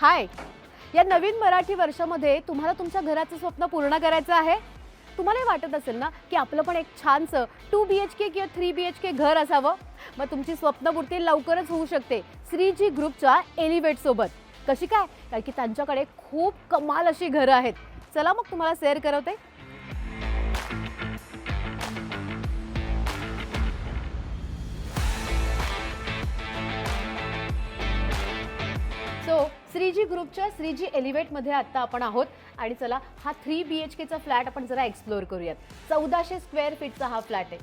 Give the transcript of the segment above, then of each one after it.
हाय. या नवीन मराठी वर्षामध्ये तुम्हाला तुमच्या घराचं स्वप्न पूर्ण करायचं आहे? तुम्हालाही वाटत असेल ना की आपलं पण एक छानसं टू बी एच के किंवा थ्री बी एच के घर असावं? मग तुमची स्वप्नपूर्ती लवकरच होऊ शकते श्रीजी ग्रुपच्या एलिवेटसोबत कशी काय? कारण की त्यांच्याकडे खूप कमाल अशी घरं आहेत. चला मग तुम्हाला शेअर करवते. श्रीजी ग्रुपच्या श्रीजी एलिवेटमध्ये आत्ता आपण आहोत. आणि चला हा थ्री बी एच केचा फ्लॅट आपण जरा एक्सप्लोअर करूयात. चौदाशे स्क्वेअर फीटचा हा फ्लॅट आहे.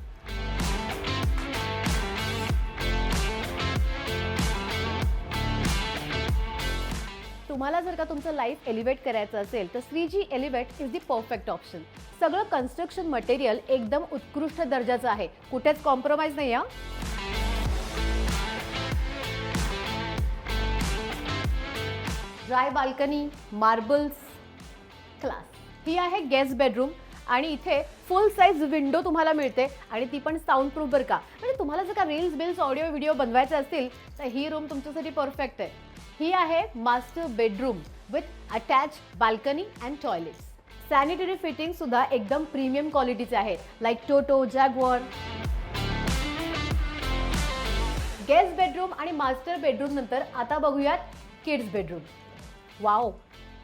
तुम्हाला जर का तुमचं लाईफ एलिवेट करायचं असेल तर Shreeji elevate is the perfect option सगळं कन्स्ट्रक्शन मटेरियल एकदम उत्कृष्ट दर्जाचं आहे. कुठेच कॉम्प्रोमाइज नाही हा. Dry balcony marbles class. ही आहे गेस्ट बेडरूम आणि इथे फुल साईज विंडो तुम्हाला मिळते आणि ती पण साऊंड प्रूफ बरं का. म्हणजे तुम्हाला जर का रील्स बिल्स ऑडिओ व्हिडिओ बनवायचे असतील तर ही रूम तुमच्यासाठी परफेक्ट आहे. ही आहे master bedroom with attach balcony and toilets sanitary fitting सुद्धा एकदम प्रीमियम क्वालिटीचे आहे. Like Toto Jaquar guest bedroom आणि मास्टर बेडरूम नंतर आता बघूयात किड्स बेडरूम वाव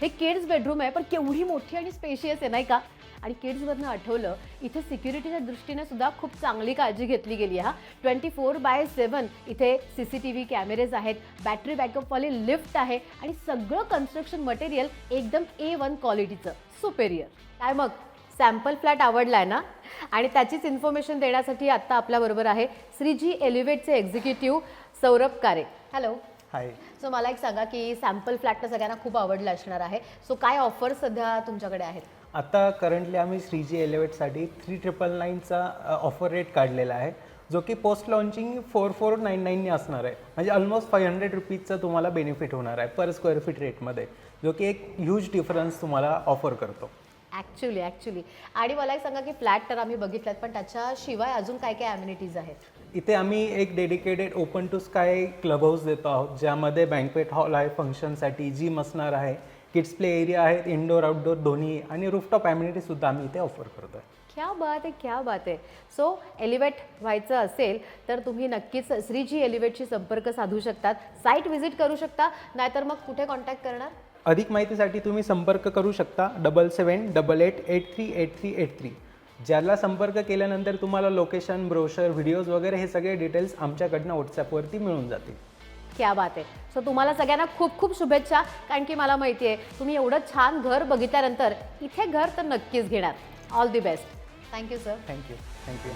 हे किड्स बेडरूम आहे पण केवढी मोठी आणि स्पेशियस आहे नाही का? आणि किड्समधनं आठवलं इथे सिक्युरिटीच्या दृष्टीने सुद्धा खूप चांगली काळजी घेतली गेली हा. ट्वेंटी फोर बाय सेवन इथे C C T V cameras आहेत बॅटरी बॅकअपवाली लिफ्ट आहे आणि सगळं कन्स्ट्रक्शन मटेरियल एकदम ए वन क्वालिटीचं सुपेरियर काय मग? सॅम्पल फ्लॅट आवडला आहे ना? आणि त्याचीच इन्फॉर्मेशन देण्यासाठी आत्ता आपल्याबरोबर आहे श्रीजी एलिव्हेटचे एक्झिक्युटिव्ह सौरभ कारे. Hello hi. सो मला एक सांगा की सॅम्पल फ्लॅट तर सगळ्यांना खूप आवडला असणार आहे. सो काय ऑफर सध्या तुमच्याकडे आहेत? आता करंटली आम्ही श्रीजी एलेवेटसाठी थ्री ट्रिपल नाईनचा ऑफर रेट काढलेला आहे जो की post launching four four nine नाईनने असणार आहे. म्हणजे ऑलमोस्ट फाईव्ह हंड्रेड रुपीजचा तुम्हाला बेनिफिट होणार आहे पर स्क्वेअर फीट रेटमध्ये जो की एक ह्यूज डिफरन्स तुम्हाला ऑफर करतो. ॲक्च्युली ॲक्च्युली आणि मला एक सांगा की फ्लॅट तर आम्ही बघितल्यात पण त्याच्याशिवाय अजून काय काय ॲम्युनिटीज आहेत? इथे आम्ही एक dedicated open to sky club house देतो आहोत ज्यामध्ये बँकवेट हॉल आहे फंक्शनसाठी जिम असणार आहे किड्स प्ले एरिया आहेत इंडोर आउटडोर दोन्ही आणि रूफटॉप ॲम्युनिटीसुद्धा आम्ही इथे ऑफर करतो आहे क्या बात आहे क्या बात आहे. सो एलिवेट व्हायचं असेल तर तुम्ही नक्कीच श्रीजी एलिवेटशी संपर्क साधू शकतात. साईट व्हिजिट करू शकता नाहीतर मग कुठे कॉन्टॅक्ट करणार? अधिक माहितीसाठी तुम्ही संपर्क करू शकता double seven double eight eight three eight three eight three ज्याला संपर्क केल्यानंतर तुम्हाला लोकेशन ब्रोशर व्हिडिओज वगैरे हे सगळे डिटेल्स आमच्याकडनं व्हॉट्सॲपवरती मिळून जातील. क्या बात आहे. सो तुम्हाला सगळ्यांना खूप खूप शुभेच्छा कारण की मला माहिती आहे तुम्ही एवढं छान घर बघितल्यानंतर इथे घर तर नक्कीच घेणार. All the best thank you sir thank you thank you